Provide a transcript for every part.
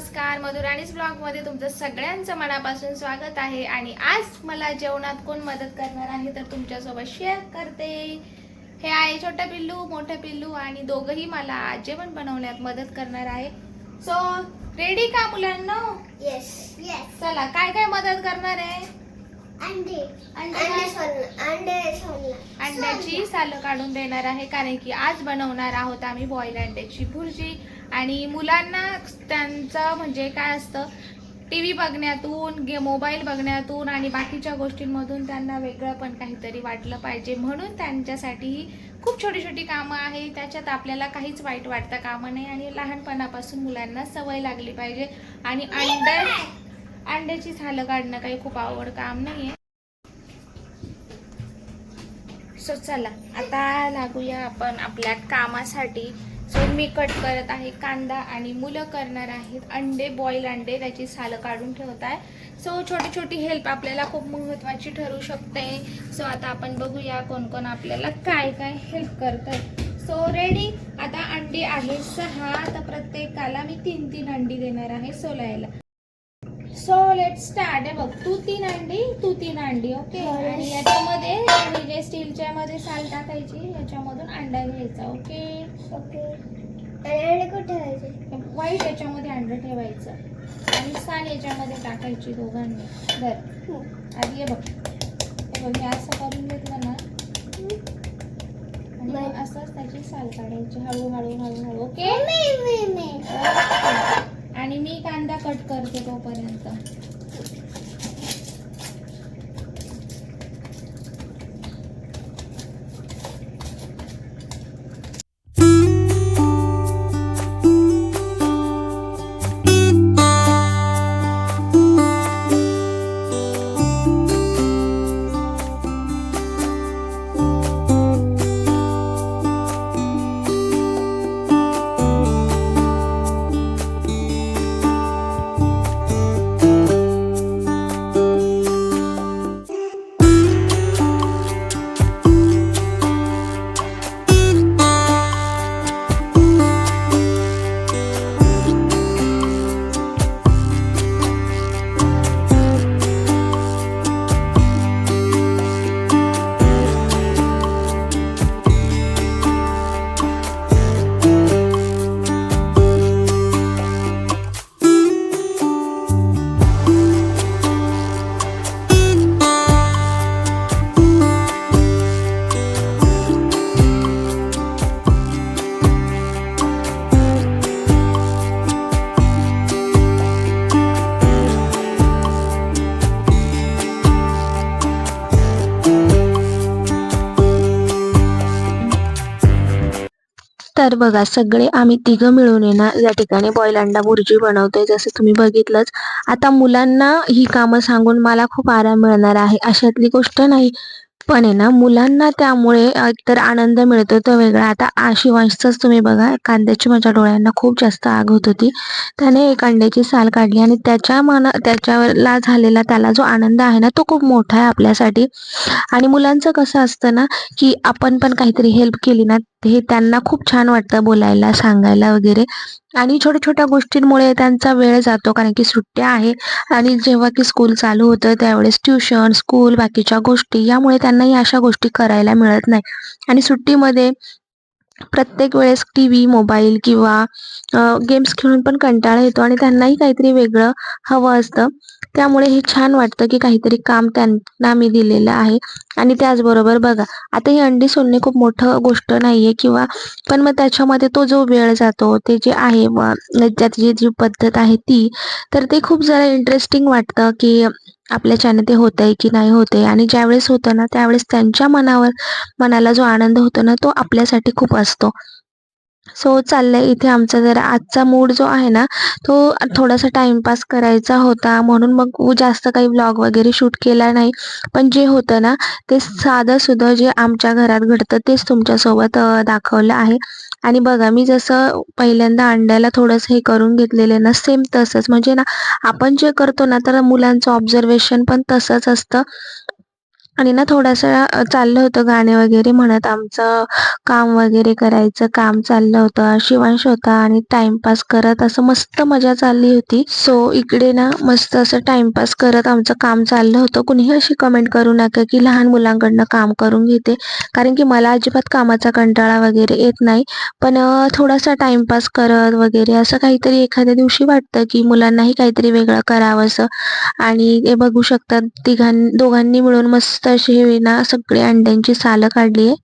नमस्कार मधुराणीच ब्लॉगमध्ये तुमचं सगळ्यांचं मनापासून स्वागत आहे आणि आज मला जेवणात कोण मदत करणार आहे तर तुमच्यासोबत शेअर करते. हे आहे छोटं पिल्लू मोठं पिल्लू आणि दोघंही मला आज जेवण बनवण्यात मदत करणार आहे. सो रेडी का मुलांना? येस येस चला काय काय मदत करणार आहे? अंडे. अंडे अंडे काय? सोलणं अंडे सोलणं अंड्याची सालं काढून देणार आहे कारण की आज बनवणार आहोत आम्ही बॉईल अंड्याची भुर्जी. आणि मुलांना त्यांचं म्हणजे काय असतं टी व्ही बघण्यातून गे मोबाईल बघण्यातून आणि बाकीच्या गोष्टींमधून त्यांना वेगळं पण काहीतरी वाटलं पाहिजे. म्हणून त्यांच्यासाठी खूप छोटी छोटी कामं आहे. त्याच्यात आपल्याला काहीच वाईट वाटतं कामं नाही आणि लहानपणापासून मुलांना सवय लागली पाहिजे. आणि अंड्या अंड्याची झालं काढणं काही खूप आवड काम नाही आहे सो चला आता लागूया आपण आपल्या कामासाठी. सो मी कट करत आहे कांदा आणि मुलं करणार आहेत अंडे बॉईल अंडे त्याची सालं काढून ठेवत आहे. सो छोटी छोटी हेल्प आपल्याला खूप महत्त्वाची ठरू शकते. सो आता आपण बघूया कोण कोण आपल्याला काय काय हेल्प करतात सो रेडी आता अंडी आहे सहा. तर प्रत्येकाला मी तीन तीन अंडी देणार आहे सोलायला. सो लेट स्टार्ट आहे बघ तू तीन अंडी तू तीन अंडी ओके आणि याच्यामध्ये हे जे स्टीलच्या मध्ये साल टाकायची याच्यामधून अंडा घ्यायचा ओके ओके आणि अंडे कुठे ठेवायचे? वाईट याच्यामध्ये अंड ठेवायचं. आणि साल याच्यामध्ये टाकायची दोघांनी. बर. आधी हे बघ. हे बघ हे असं करून घेतलं ना. आणि असंच त्याची साल काढायची हळू हळू हळू हळू ओके आणि मी कांदा कट करते तोपर्यंत. तर बघा सगळे आम्ही तिघं मिळून आहे ना या ठिकाणी बॉईल अंडा भुर्जी बनवतोय. जसं तुम्ही बघितलंच. आता मुलांना ही कामं सांगून मला खूप आराम मिळणार आहे. अशातली गोष्ट नाही. पण आहे ना मुलांना त्यामुळे एकतर आनंद मिळतो तो वेगळा. आता आशिवांशचाच शिवांशचंच तुम्ही बघा कांद्याची माझ्या डोळ्यांना खूप जास्त आग होत होती. त्याने एक अंड्याची साल काढली आणि त्याच्या मना त्याच्याला झालेला त्याला जो आनंद आहे ना तो खूप मोठा आहे आपल्यासाठी. आणि मुलांचं कसं असतं ना की आपण पण काहीतरी हेल्प केली ना हे त्यांना खूप छान वाटतं बोलायला सांगायला वगैरे. आणि छोट्या छोट्या गोष्टींमुळे त्यांचा वेळ जातो कारण की सुट्ट्या आहे. आणि जेव्हा की स्कूल चालू होतं त्यावेळेस ट्युशन स्कूल बाकीच्या गोष्टी यामुळे त्यांना या अशा गोष्टी करायला मिळत नाही. आणि सुट्टीमध्ये प्रत्येक वेळेस टी व्ही मोबाईल किंवा गेम्स खेळून पण कंटाळा येतो आणि त्यांनाही काहीतरी वेगळं हवं असतं. त्यामुळे हे छान वाटतं की काहीतरी काम त्यांना मी दिलेलं आहे. आणि त्याचबरोबर बघा आता ही अंडी सोडणे खूप मोठं गोष्ट नाहीये किंवा पण मग त्याच्यामध्ये तो जो वेळ जातो ते जे आहे त्याची जी पद्धत आहे ती तर ते खूप जरा इंटरेस्टिंग वाटतं की आपल्याच्याने ते होत आहे की नाही होतंय. आणि ज्यावेळेस होतं ना त्यावेळेस त्यांच्या मनावर मनाला जो आनंद होतो ना तो आपल्यासाठी खूप असतो. सो चाललंय इथे आमचा जरा आजचा मूड जो आहे ना तो थोडासा टाइमपास करायचा होता. म्हणून मग जास्त काही व्लॉग वगैरे शूट केला नाही. पण जे होतं ना ते साधं सुद्धा जे आमच्या घरात घडतं तेच तुमच्यासोबत दाखवलं आहे. आणि बघा मी जसं पहिल्यांदा अंड्याला थोडंसं हे करून घेतलेले ना सेम तसंच. म्हणजे ना आपण जे करतो ना तर मुलांचं ऑब्झर्वेशन पण तसंच असतं. आणि ना थोडासा चाललं होतं गाणे वगैरे म्हणत आमचं काम वगैरे करायचं काम चाललं होतं. शिवांश होता आणि टाइमपास करत असं मस्त मजा चालली होती. सो इकडे ना मस्त असं टाइमपास करत आमचं काम चाललं होतं. कुणीही अशी कमेंट करू नका की लहान मुलांकडनं काम करून घेते. कारण की मला अजिबात कामाचा कंटाळा वगैरे येत नाही. पण थोडासा टाइमपास करत वगैरे असं काहीतरी एखाद्या दिवशी वाटतं की मुलांनाही काहीतरी वेगळं करावंसं. आणि ते बघू शकतात तिघां दोघांनी मिळून मस्त अशी हे ना सगळी अंड्यांची सालं काढली आहे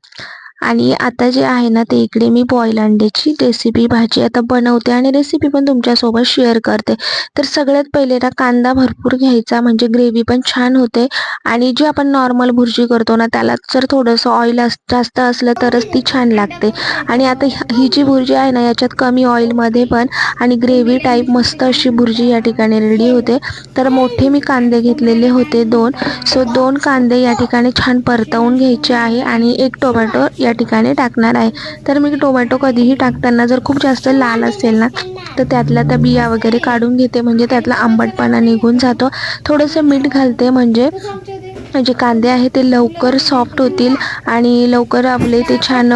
आणि आता जे आहे ना ते इकडे मी बॉईल अंड्याची रेसिपी भाजी आता बनवते आणि रेसिपी पण तुमच्यासोबत शेअर करते. तर सगळ्यात पहिले ना कांदा भरपूर घ्यायचा म्हणजे ग्रेव्ही पण छान होते. आणि जी आपण नॉर्मल भुर्जी करतो ना त्याला जर थोडंसं ऑइल जास्त असलं तरच ती छान लागते. आणि आता ही जी भुर्जी आहे ना याच्यात कमी ऑइलमध्ये पण आणि ग्रेव्ही टाईप मस्त अशी भुर्जी या ठिकाणी रेडी होते. तर मोठे मी कांदे घेतलेले होते दोन. सो दोन कांदे या ठिकाणी छान परतवून घ्यायचे आहे. आणि एक टोमॅटो या ठिकाणी टाकणार आहे. तर मी टोमॅटो कधीही टाकताना जर खूप जास्त लाल असेल ना तर त्यातल्या त्या बिया वगैरे काढून घेते. म्हणजे त्यातला आंबटपणा निघून जातो. थोडंसं मीठ घालते. म्हणजे जे कांदे आहे ते लवकर सॉफ्ट होतील आणि लवकर आपले ते छान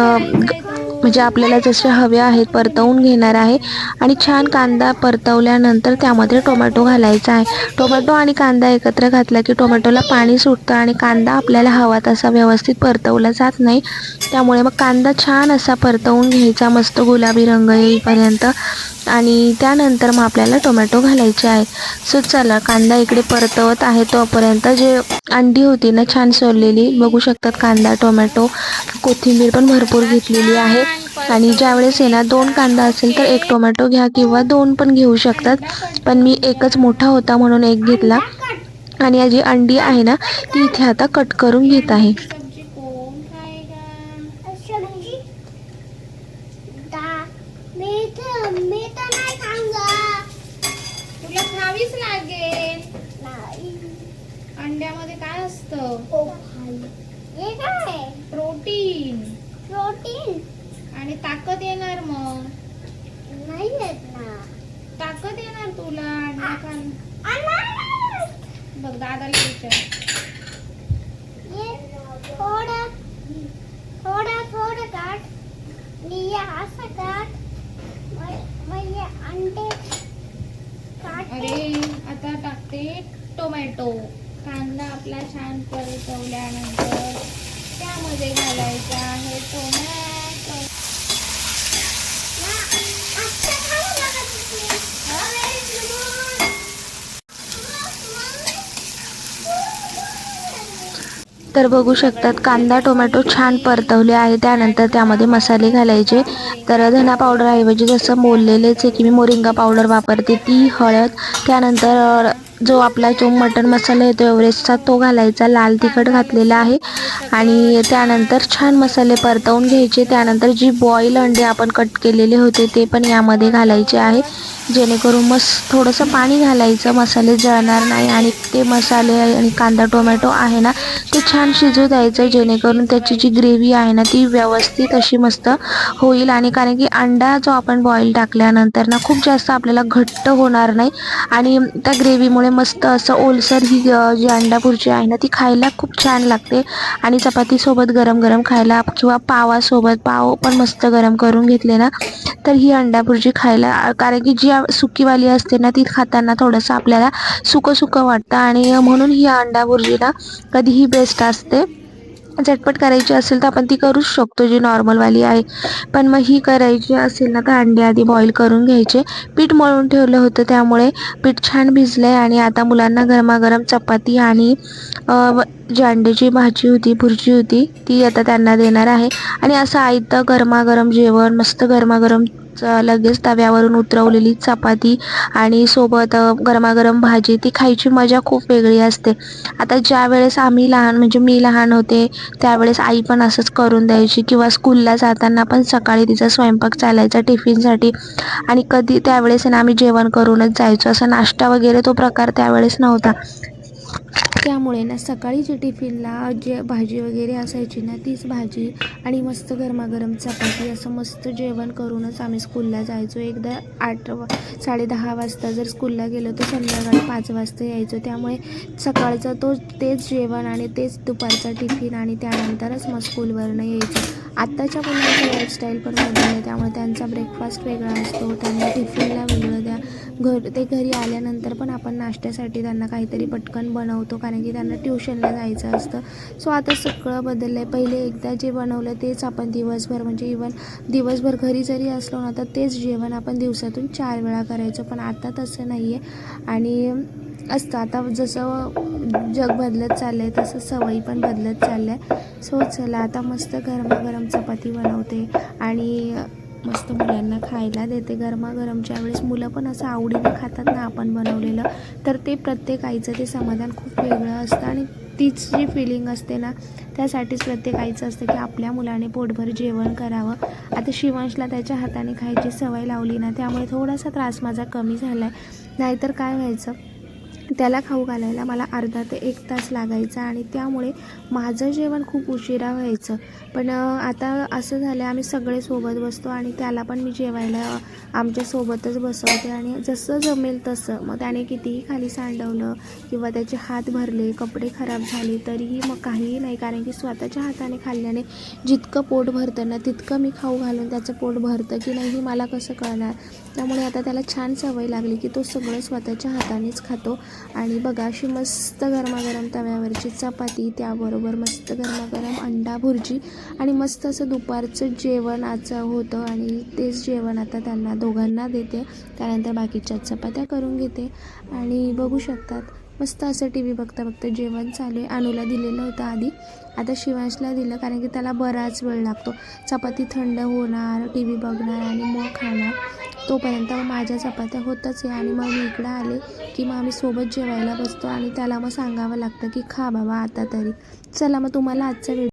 म्हणजे आपल्याला जसे हवे आहेत परतवून घेणार आहे. आणि छान कांदा परतवल्यानंतर त्यामध्ये टोमॅटो घालायचा आहे. टोमॅटो आणि कांदा एकत्र घातला की टोमॅटोला पाणी सुटतं आणि कांदा आपल्याला हवा तसा व्यवस्थित परतवला जात नाही. त्यामुळे मग कांदा छान असा परतवून घ्यायचा मस्त गुलाबी रंग येईपर्यंत. आणि त्यानंतर मग आपल्याला टोमॅटो घालायचे आहे. सो चला कांदा इकडे परतवत आहे तोपर्यंत जे अंडी होती ना छान सोललेली. बघू शकतात कांदा टोमॅटो कोथिंबीर पण भरपूर घेतलेली आहे. आणि ज्यावेळेस आहे ना दोन कांदा असेल तर एक टोमॅटो घ्या किंवा दोन पण घेऊ शकतात. पण मी एकच मोठा होता म्हणून एक घेतला. आणि या जी अंडी आहे ना ती इथे आता कट करून घेत आहे सब्जी कोण खाएगा सब्जी दा मी तर मी तर नाही खांगा तुला खावीच लागेल नाही अंड्यामध्ये काय असतं ओ भाई हे काय प्रोटीन प्रोटीन आणि ताकद येणार मग नाही येत ना ताकद येणार तुला अंडा खाण अनार बघ दादाला विचार ये थोडं थोडं थोडं काट मी या असं मग अंडे अरे आता टाकते टोमॅटो. कांदा आपला छान परतवल्यानंतर त्यामध्ये घालायचा आहे टोमॅटो असं खाऊ नका तुम्ही. अरे, तर बघू शकतात कांदा टोमॅटो छान परतवले आहे. त्यानंतर त्यामध्ये मसाले घालायचे. तर धना पावडरऐवजी जसं बोललेलेच आहे की मी मोरिंगा पावडर वापरते ती हळद. त्यानंतर जो आपला जो मटण मसाला येतो एव्हरेस्टचा तो घालायचा. लाल तिखट घातलेला आहे. आणि त्यानंतर छान मसाले परतवून घ्यायचे. त्यानंतर जी बॉईल अंडे आपण कट केलेले होते ते पण यामध्ये घालायचे आहे. जेणेकरून मस्त थोडंसं पाणी घालायचं. मसाले जळणार नाही आणि ते मसाले आणि कांदा टोमॅटो आहे ना ते छान शिजू द्यायचं. जेणेकरून त्याची जी ग्रेव्ही आहे ना ती व्यवस्थित अशी मस्त होईल. आणि कारण की अंडा जो आपण बॉईल टाकल्यानंतर ना खूप जास्त आपल्याला घट्ट होणार नाही. आणि त्या ग्रेव्हीमुळे मस्त असं ओलसर ही जी अंडापुरची आहे ना ती खायला खूप छान लागते. आणि चपातीसोबत गरम गरम खायला किंवा पावासोबत पाव पण मस्त गरम करून घेतले ना तर ही अंडापुरची खायला कारण की जी सुकीवाली असते ना ती खाताना थोडंसं आपल्याला सुकं सुकं वाटतं. आणि म्हणून ही अंडापुरजी ना कधीही बेस्ट असते. झटपट करायची असेल तर आपण ती करूच शकतो जी नॉर्मलवाली आहे. पण मग ही करायची असेल ना तर अंडे आधी बॉईल करून घ्यायचे. पीठ मळून ठेवलं होतं त्यामुळे पीठ छान भिजलं आहे आणि आता मुलांना गरमागरम चपाती आणि जी अंड्याची भाजी होती भुर्जी होती ती आता त्यांना देणार आहे. आणि असं आयतं गरमागरम जेवण मस्त गरमागरम लगेच तव्यावरून उतरवलेली चपाती आणि सोबत गरमागरम भाजी ती खायची मजा खूप वेगळी असते. आता ज्या वेळेस आम्ही लहान म्हणजे मी लहान होते त्यावेळेस आई पण असंच करून द्यायची किंवा स्कूलला जाताना पण सकाळी तिचा स्वयंपाक चालायचा टिफिनसाठी आणि कधी त्यावेळेस ना आम्ही जेवण करूनच जायचो. असा नाश्ता वगैरे तो प्रकार त्यावेळेस नव्हता. त्यामुळे ना सकाळी जे टिफिनला जे भाजी वगैरे असायची ना तीच भाजी आणि मस्त गरमागरम चपाती असं मस्त जेवण करूनच आम्ही स्कूलला जायचो. एकदा आठ वा साडे दहा वाजता जर स्कूलला गेलो तर संध्याकाळी पाच वाजता यायचो. त्यामुळे सकाळचं तो तेच जेवण आणि तेच दुपारचा टिफिन आणि त्यानंतरच मग स्कूलवरनं यायचं. आत्ताच्या मुलांची लाईफस्टाईल पण बदलली आहे. त्यामुळे त्यांचा ब्रेकफास्ट वेगळा असतो त्यांना टिफिनला वेगळं द्या. घर ते घरी आल्यानंतर पण आपण नाश्त्यासाठी त्यांना काहीतरी पटकन बनवतो कारण की त्यांना ट्युशनला जायचं असतं. सो आता सगळं बदललं आहे पहिले एकदा जे बनवलं तेच आपण दिवसभर म्हणजे इवन दिवसभर घरी जरी असलो ना तर तेच जेवण आपण दिवसातून चार वेळा करायचो. पण आता तसं नाही आहे आणि असतं. आता जसं जग बदलत चाललं आहे तसं सवयी पण बदलत चालल्या. आहे सो चला आता मस्त गरमागरम चपाती बनवते आणि मस्त मुलांना खायला देते. गरमागरमच्या वेळेस मुलं पण असं आवडीनं खातात ना आपण बनवलेलं. तर ते प्रत्येक आईचं ते समाधान खूप वेगळं असतं आणि तीच जी फिलिंग असते ना त्यासाठीच प्रत्येक आईचं असतं की आपल्या मुलाने पोटभर जेवण करावं. आता शिवांशला त्याच्या हाताने खायची सवय लावली ना त्यामुळे थोडासा त्रास माझा कमी झाला आहे नाहीतर काय व्हायचं? त्याला खाऊ घालायला मला अर्धा ते एक तास लागायचा आणि त्यामुळे माझं जेवण खूप उशिरा व्हायचं. पण आता असं झालं आम्ही सगळे सोबत बसतो आणि त्याला पण मी जेवायला आमच्यासोबतच बसवते आणि जसं जमेल तसं. मग त्याने कितीही खाली सांडवलं किंवा त्याचे हात भरले कपडे खराब झाले तरीही मग काहीही नाही. कारण की स्वतःच्या हाताने खाल्ल्याने जितकं पोट भरतं ना तितकं मी खाऊ घालून त्याचं पोट भरतं की नाही हे मला कसं कळणार? त्यामुळे आता त्याला छान सवय लागली की तो सगळं स्वतःच्या हातानेच खातो. आणि बघा अशी मस्त गरमागरम तव्यावरची चपाती त्याबरोबर मस्त गरमागरम अंडा भुर्जी आणि मस्त असं दुपारचं जेवण आजचं होतं आणि तेच जेवण आता त्यांना दोघांना देते. त्यानंतर बाकीच्या चपात्या करून घेते. आणि बघू शकतात मस्त असं टी व्ही बघता बघता जेवण चालू आहे. अनुला दिलेलं होतं आधी. आता शिवांशला दिलं कारण की त्याला बराच वेळ लागतो. चपाती थंड होणार टी व्ही बघणार आणि मग खाणार. तोपर्यंत मग माझ्या चपात्या होतच आहे आणि मग मी इकडं आले की मग आम्ही सोबत जेवायला बसतो आणि त्याला मग सांगावं लागतं की खा बाबा आता तरी. चला मग तुम्हाला आजचा व्हिडिओ